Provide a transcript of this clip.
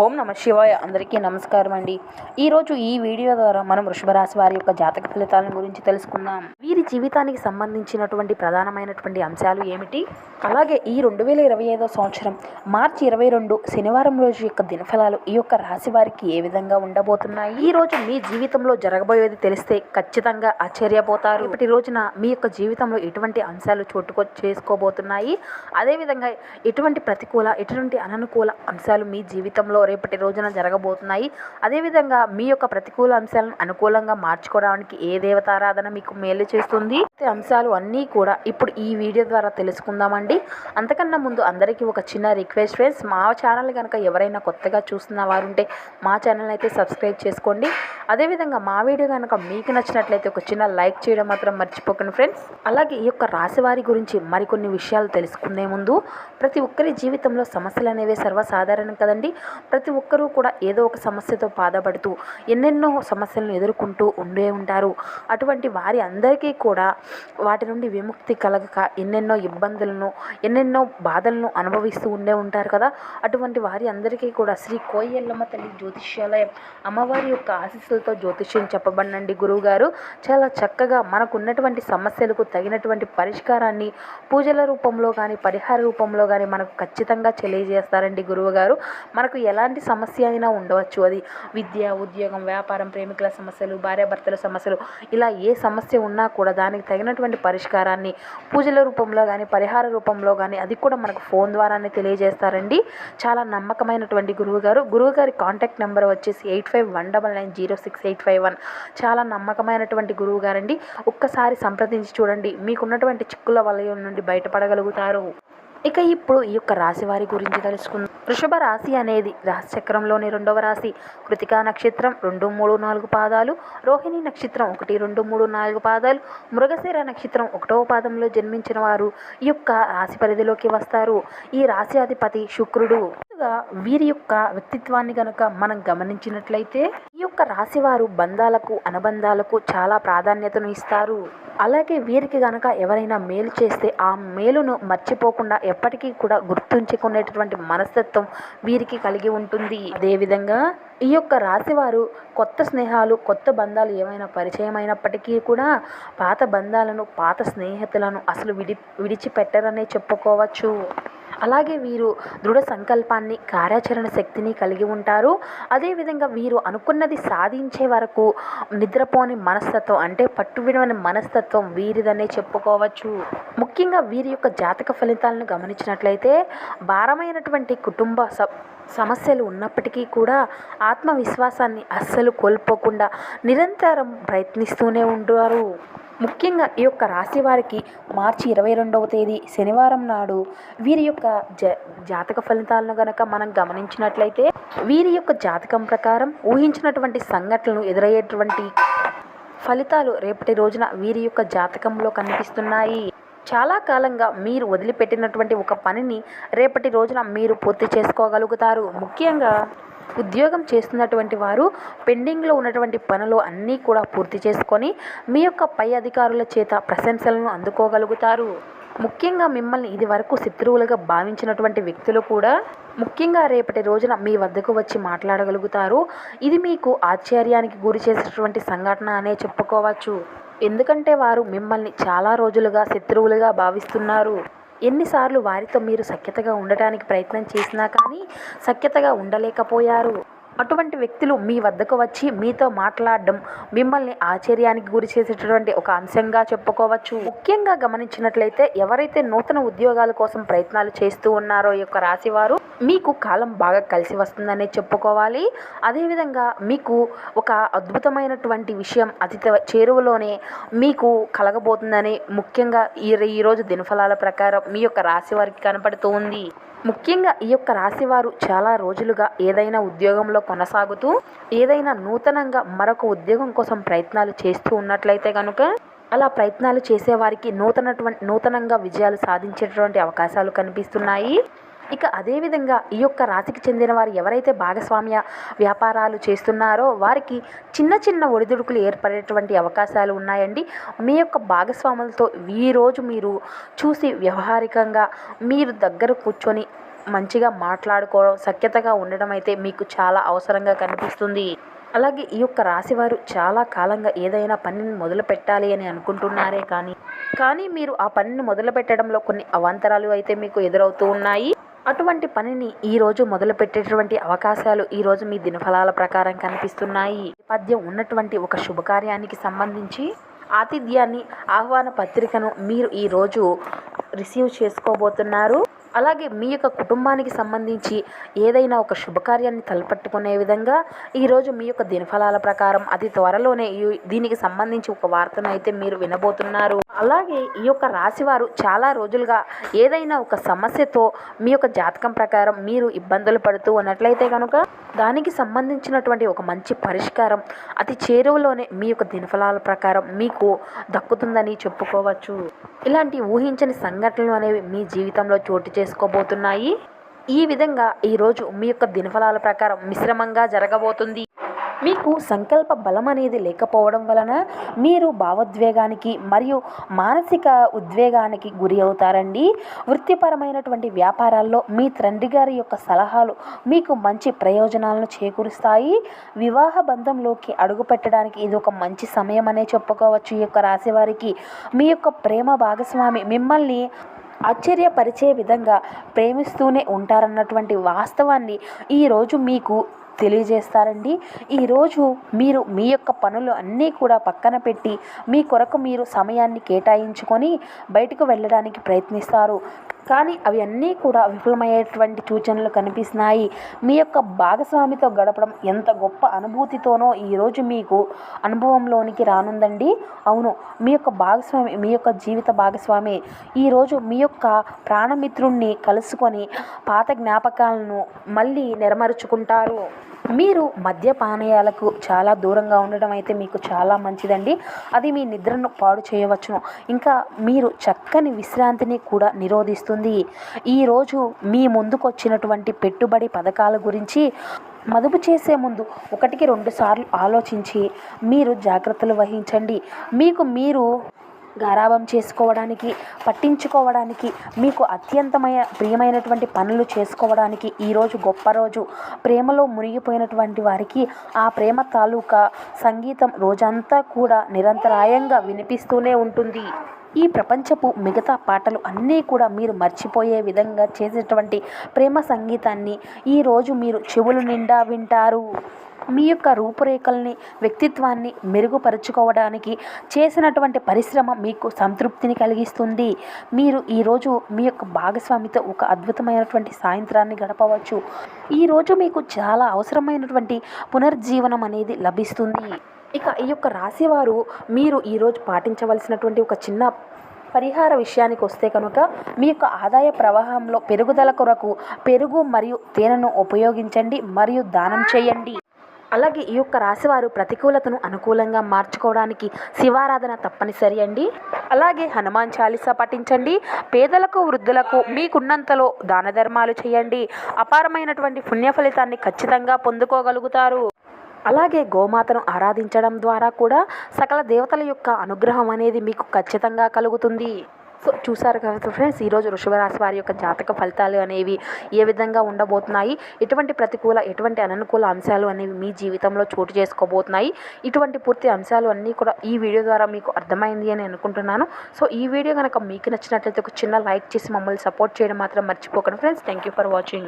ఓం నమ శివాయ అందరికీ నమస్కారం అండి. ఈరోజు ఈ వీడియో ద్వారా మనం వృషభరాశి వారి యొక్క జాతక ఫలితాలను గురించి తెలుసుకుందాం. వీరి జీవితానికి సంబంధించినటువంటి ప్రధానమైనటువంటి అంశాలు ఏమిటి? అలాగే ఈ రెండు వేల ఇరవై ఐదో సంవత్సరం మార్చి ఇరవై రెండు శనివారం రోజు యొక్క దినఫలాలు ఈ యొక్క రాశి వారికి ఏ విధంగా ఉండబోతున్నాయి? ఈ రోజు మీ జీవితంలో జరగబోయేది తెలిస్తే ఖచ్చితంగా ఆశ్చర్యపోతారు. ఇప్పటి రోజున మీ యొక్క జీవితంలో ఎటువంటి అంశాలు చోటుకో చేసుకోబోతున్నాయి? అదేవిధంగా ఎటువంటి ప్రతికూల ఎటువంటి అననుకూల అంశాలు మీ జీవితంలో రేపటి రోజున జరగబోతున్నాయి. అదేవిధంగా మీ యొక్క ప్రతికూల అంశాలను అనుకూలంగా మార్చుకోవడానికి ఏ దేవతారాధన మీకు మేలు చేస్తుంది? అంశాలు అన్నీ కూడా ఇప్పుడు ఈ వీడియో ద్వారా తెలుసుకుందామండి. అంతకన్నా ముందు అందరికీ ఒక చిన్న రిక్వెస్ట్ ఫ్రెండ్స్ మా ఛానల్ కనుక ఎవరైనా కొత్తగా చూస్తున్న వారు ఉంటే మా ఛానల్ అయితే సబ్స్క్రైబ్ చేసుకోండి. అదేవిధంగా మా వీడియో కనుక మీకు నచ్చినట్లయితే ఒక చిన్న లైక్ చేయడం మాత్రం మర్చిపోకండి ఫ్రెండ్స్. అలాగే ఈ యొక్క రాశి వారి గురించి మరికొన్ని విషయాలు తెలుసుకునే ముందు ప్రతి ఒక్కరి జీవితంలో సమస్యలు అనేవి సర్వసాధారణం కదండి. ప్రతి ఒక్కరూ కూడా ఏదో ఒక సమస్యతో బాధపడుతూ ఎన్నెన్నో సమస్యలను ఎదుర్కొంటూ ఉండే ఉంటారు. అటువంటి వారి అందరికీ కూడా వాటి నుండి విముక్తి కలగక ఎన్నెన్నో ఇబ్బందులను ఎన్నెన్నో బాధలను అనుభవిస్తూ ఉండే ఉంటారు కదా. అటువంటి వారి అందరికీ కూడా శ్రీ కోయల్లమ్మ తల్లి జ్యోతిష్యాలయం అమ్మవారి యొక్క ఆశీస్సులతో జ్యోతిష్యం చెప్పబడినండి గురువుగారు. చాలా చక్కగా మనకున్నటువంటి సమస్యలకు తగినటువంటి పరిష్కారాన్ని పూజల రూపంలో కానీ పరిహార రూపంలో కానీ మనకు ఖచ్చితంగా తెలియజేస్తారండి గురువుగారు. మనకు ఎలా ఎలాంటి సమస్య అయినా ఉండవచ్చు. అది విద్య ఉద్యోగం వ్యాపారం ప్రేమికుల సమస్యలు భార్యాభర్తల సమస్యలు ఇలా ఏ సమస్య ఉన్నా కూడా దానికి తగినటువంటి పరిష్కారాన్ని పూజల రూపంలో కానీ పరిహార రూపంలో కానీ అది కూడా మనకు ఫోన్ ద్వారానే తెలియజేస్తారండి. చాలా నమ్మకమైనటువంటి గురువుగారు. గురువుగారి కాంటాక్ట్ నెంబర్ వచ్చేసి eight five one double nine zero six eight five one. చాలా నమ్మకమైనటువంటి గురువు గారండి ఒక్కసారి సంప్రదించి చూడండి. మీకున్నటువంటి చిక్కుల వలయం నుండి బయటపడగలుగుతారు. ఇక ఇప్పుడు ఈ యొక్క రాశి వారి గురించి తెలుసుకుందాం. వృషభ రాశి అనేది రాశిచక్రంలోని రెండవ రాశి. కృతికా నక్షత్రం రెండు మూడు నాలుగు పాదాలు. రోహిణి నక్షత్రం ఒకటి రెండు మూడు నాలుగు పాదాలు. మృగశిర నక్షత్రం ఒకటవ పాదంలో జన్మించిన వారు ఈ యొక్క రాశి పరిధిలోకి వస్తారు. ఈ రాశి అధిపతి శుక్రుడు. ముందుగా వీరి యొక్క వ్యక్తిత్వాన్ని గనక మనం గమనించినట్లయితే ఈ యొక్క రాశి వారు బంధాలకు అనుబంధాలకు చాలా ప్రాధాన్యతను ఇస్తారు. అలాగే వీరికి గనక ఎవరైనా మేలు చేస్తే ఆ మేలును మర్చిపోకుండా ఎప్పటికీ కూడా గుర్తుంచుకునేటటువంటి మనస్తత్వం వీరికి కలిగి ఉంటుంది. అదేవిధంగా ఈ యొక్క రాశివారు కొత్త స్నేహాలు కొత్త బంధాలు ఏమైనా పరిచయం అయినప్పటికీ కూడా పాత బంధాలను పాత స్నేహితులను అసలు విడి విడిచిపెట్టరనే చెప్పుకోవచ్చు. అలాగే వీరు దృఢ సంకల్పాన్ని కార్యాచరణ శక్తిని కలిగి ఉంటారు. అదేవిధంగా వీరు అనుకున్నది సాధించే వరకు నిద్రపోని మనస్తత్వం అంటే పట్టువిడని మనస్తత్వం వీరిదనే చెప్పుకోవచ్చు. ముఖ్యంగా వీరి యొక్క జాతక ఫలితాలను గమనించినట్లయితే భారమైనటువంటి కుటుంబ స సమస్యలు ఉన్నప్పటికీ కూడా ఆత్మవిశ్వాసాన్ని అస్సలు కోల్పోకుండా నిరంతరం ప్రయత్నిస్తూనే ఉంటారు. ముఖ్యంగా ఈ యొక్క రాశి వారికి మార్చి ఇరవై రెండవ తేదీ శనివారం నాడు వీరి యొక్క జ జాతక ఫలితాలను గనక మనం గమనించినట్లయితే వీరి యొక్క జాతకం ప్రకారం ఊహించినటువంటి సంఘటనలు ఎదురయ్యేటువంటి ఫలితాలు రేపటి రోజున వీరి యొక్క జాతకంలో కనిపిస్తున్నాయి. చాలా కాలంగా మీరు వదిలిపెట్టినటువంటి ఒక పనిని రేపటి రోజున మీరు పూర్తి చేసుకోగలుగుతారు. ముఖ్యంగా ఉద్యోగం చేస్తున్నటువంటి వారు పెండింగ్లో ఉన్నటువంటి పనులు అన్నీ కూడా పూర్తి చేసుకొని మీ యొక్క పై అధికారుల చేత ప్రశంసలను అందుకోగలుగుతారు. ముఖ్యంగా మిమ్మల్ని ఇది వరకు శత్రువులుగా భావించినటువంటి వ్యక్తులు కూడా ముఖ్యంగా రేపటి రోజున మీ వద్దకు వచ్చి మాట్లాడగలుగుతారు. ఇది మీకు ఆశ్చర్యానికి గురి చేసినటువంటి సంఘటన అనే చెప్పుకోవచ్చు. ఎందుకంటే వారు మిమ్మల్ని చాలా రోజులుగా శత్రువులుగా భావిస్తున్నారు. ఎన్నిసార్లు వారితో మీరు సఖ్యతగా ఉండటానికి ప్రయత్నం చేసినా కానీ సఖ్యతగా ఉండలేకపోయారు. అటువంటి వ్యక్తులు మీ వద్దకు వచ్చి మీతో మాట్లాడడం మిమ్మల్ని ఆశ్చర్యానికి గురి చేసేటటువంటి ఒక అంశంగా చెప్పుకోవచ్చు. ముఖ్యంగా గమనించినట్లయితే ఎవరైతే నూతన ఉద్యోగాల కోసం ప్రయత్నాలు చేస్తూ ఉన్నారో ఈ యొక్క రాశివారు మీకు కాలం బాగా కలిసి వస్తుందనే చెప్పుకోవాలి. అదేవిధంగా మీకు ఒక అద్భుతమైనటువంటి విషయం అతి చేరువలోనే మీకు కలగబోతుందని ముఖ్యంగా ఈ ఈరోజు దినఫలాల ప్రకారం మీ యొక్క రాశి వారికి కనపడుతూ ఉంది. ముఖ్యంగా ఈ యొక్క రాశివారు చాలా రోజులుగా ఏదైనా ఉద్యోగంలో కొనసాగుతూ ఏదైనా నూతనంగా మరొక ఉద్యోగం కోసం ప్రయత్నాలు చేస్తూ ఉన్నట్లయితే కనుక అలా ప్రయత్నాలు చేసేవారికి నూతనటువంటి నూతనంగా విజయాలు సాధించేటటువంటి అవకాశాలు కనిపిస్తున్నాయి. ఇక అదేవిధంగా ఈ యొక్క రాశికి చెందిన వారు ఎవరైతే భాగస్వామ్య వ్యాపారాలు చేస్తున్నారో వారికి చిన్న చిన్న ఒడిదుడుకులు ఏర్పడేటువంటి అవకాశాలు ఉన్నాయండి. మీ యొక్క భాగస్వాములతో ఈరోజు మీరు చూసి వ్యవహారికంగా మీరు దగ్గర కూర్చొని మంచిగా మాట్లాడుకోవడం సఖ్యతగా ఉండడం అయితే మీకు చాలా అవసరంగా కనిపిస్తుంది. అలాగే ఈ యొక్క రాశివారు చాలా కాలంగా ఏదైనా పనిని మొదలు పెట్టాలి అని అనుకుంటున్నారే కానీ కానీ మీరు ఆ పనిని మొదలు పెట్టడంలో కొన్ని అవాంతరాలు అయితే మీకు ఎదురవుతూ ఉన్నాయి. అటువంటి పనిని ఈరోజు రోజు మొదలు పెట్టేటువంటి అవకాశాలు ఈ రోజు మీ దినఫలాల ప్రకారం కనిపిస్తున్నాయి. నేపథ్యం ఉన్నటువంటి ఒక శుభకార్యానికి సంబంధించి ఆతిథ్యాన్ని ఆహ్వాన పత్రికను మీరు ఈ రోజు రిసీవ్ చేసుకోబోతున్నారు. అలాగే మీ యొక్క కుటుంబానికి సంబంధించి ఏదైనా ఒక శుభకార్యాన్ని తలపట్టుకునే విధంగా ఈరోజు మీ యొక్క దినఫలాల ప్రకారం అతి త్వరలోనే ఈ- దీనికి సంబంధించి ఒక వార్తను అయితే మీరు వినబోతున్నారు. అలాగే ఈ యొక్క రాశివారు చాలా రోజులుగా ఏదైనా ఒక సమస్యతో మీ యొక్క జాతకం ప్రకారం మీరు ఇబ్బందులు పడుతూ ఉన్నట్లయితే కనుక దానికి సంబంధించినటువంటి ఒక మంచి పరిష్కారం అతి చేరువలోనే మీ యొక్క దినఫలాల ప్రకారం మీకు దక్కుతుందని చెప్పుకోవచ్చు. ఇలాంటి ఊహించని సంఘటనలు అనేవి మీ జీవితంలో చోటు చేసుకోబోతున్నాయి. ఈ విధంగా ఈరోజు మీ యొక్క దినఫలాల ప్రకారం మిశ్రమంగా జరగబోతుంది. మీకు సంకల్ప బలం అనేది లేకపోవడం వలన మీరు భావోద్వేగానికి మరియు మానసిక ఉద్వేగానికి గురి అవుతారండి. వృత్తిపరమైనటువంటి వ్యాపారాల్లో మీ తండ్రి గారి యొక్క సలహాలు మీకు మంచి ప్రయోజనాలను చేకూరుస్తాయి. వివాహ బంధంలోకి అడుగు పెట్టడానికి ఇది ఒక మంచి సమయం అనే చెప్పుకోవచ్చు. ఈ యొక్క రాశి వారికి మీ యొక్క ప్రేమ భాగస్వామి మిమ్మల్ని ఆశ్చర్యపరిచే విధంగా ప్రేమిస్తూనే ఉంటారన్నటువంటి వాస్తవాన్ని ఈరోజు మీకు తెలియజేస్తారండి. ఈరోజు మీరు మీ యొక్క పనులు అన్నీ కూడా పక్కన పెట్టి మీ కొరకు మీరు సమయాన్ని కేటాయించుకొని బయటకు వెళ్ళడానికి ప్రయత్నిస్తారు. కానీ అవి అన్నీ కూడా విఫలమయ్యేటువంటి సూచనలు కనిపిస్తున్నాయి. మీ యొక్క భాగస్వామితో గడపడం ఎంత గొప్ప అనుభూతితోనో ఈరోజు మీకు అనుభవంలోనికి రానుందండి. అవును మీ యొక్క భాగస్వామి మీ యొక్క జీవిత భాగస్వామి ఈరోజు మీ యొక్క ప్రాణమిత్రుణ్ణి కలుసుకొని పాత జ్ఞాపకాలను మళ్ళీ నెరమరుచుకుంటారు. మీరు మద్యపానీయాలకు చాలా దూరంగా ఉండడం అయితే మీకు చాలా మంచిదండి. అది మీ నిద్రను పాడు చేయవచ్చును. ఇంకా మీరు చక్కని విశ్రాంతిని కూడా నిరోధిస్తుంది. ఈరోజు మీ ముందుకు వచ్చినటువంటి పెట్టుబడి పథకాల గురించి మదుపు చేసే ముందు ఒకటికి రెండు సార్లు ఆలోచించి మీరు జాగ్రత్తలు వహించండి. మీకు మీరు గారాబం చేసుకోవడానికి పట్టించుకోవడానికి మీకు అత్యంతమైన ప్రియమైనటువంటి పనులు చేసుకోవడానికి ఈరోజు గొప్ప రోజు. ప్రేమలో మునిగిపోయినటువంటి వారికి ఆ ప్రేమ తాలూకా సంగీతం రోజంతా కూడా నిరంతరాయంగా వినిపిస్తూనే ఉంటుంది. ఈ ప్రపంచపు మిగతా పాటలు అన్నీ కూడా మీరు మర్చిపోయే విధంగా చేసేటువంటి ప్రేమ సంగీతాన్ని ఈరోజు మీరు చెవులు నిండా వింటారు. మీ యొక్క రూపురేఖల్ని వ్యక్తిత్వాన్ని మెరుగుపరుచుకోవడానికి చేసినటువంటి పరిశ్రమ మీకు సంతృప్తిని కలిగిస్తుంది. మీరు ఈరోజు మీ యొక్క భాగస్వామితో ఒక అద్భుతమైనటువంటి సాయంత్రాన్ని గడపవచ్చు. ఈరోజు మీకు చాలా అవసరమైనటువంటి పునర్జీవనం అనేది లభిస్తుంది. ఇక ఈ యొక్క రాశివారు మీరు ఈరోజు పాటించవలసినటువంటి ఒక చిన్న పరిహార విషయానికి వస్తే కనుక మీ యొక్క ఆదాయ ప్రవాహంలో పెరుగుదల కొరకు పెరుగు మరియు తేనెను ఉపయోగించండి మరియు దానం చేయండి. అలాగే ఈ యొక్క రాశివారు ప్రతికూలతను అనుకూలంగా మార్చుకోవడానికి శివారాధన తప్పనిసరి అండి. అలాగే హనుమాన్ చాలీసా పఠించండి. పేదలకు వృద్ధులకు మీకున్నంతలో దాన ధర్మాలు చేయండి. అపారమైనటువంటి పుణ్య ఫలితాన్ని ఖచ్చితంగా పొందుకోగలుగుతారు. అలాగే గోమాతను ఆరాధించడం ద్వారా కూడా సకల దేవతల యొక్క అనుగ్రహం అనేది మీకు ఖచ్చితంగా కలుగుతుంది. సో చూసారు కదా ఫ్రెండ్స్ ఈరోజు వృషభరాశి వారి యొక్క జాతక ఫలితాలు అనేవి ఏ విధంగా ఉండబోతున్నాయి? ఎటువంటి ప్రతికూల ఎటువంటి అననుకూల అంశాలు అనేవి మీ జీవితంలో చోటు చేసుకోబోతున్నాయి? ఇటువంటి పూర్తి అంశాలు అన్నీ కూడా ఈ వీడియో ద్వారా మీకు అర్థమైంది అని అనుకుంటున్నాను. సో ఈ వీడియో కనుక మీకు నచ్చినట్లయితే ఒక చిన్న లైక్ చేసి మమ్మల్ని సపోర్ట్ చేయడం మాత్రం మర్చిపోకండి friends. Thank you for watching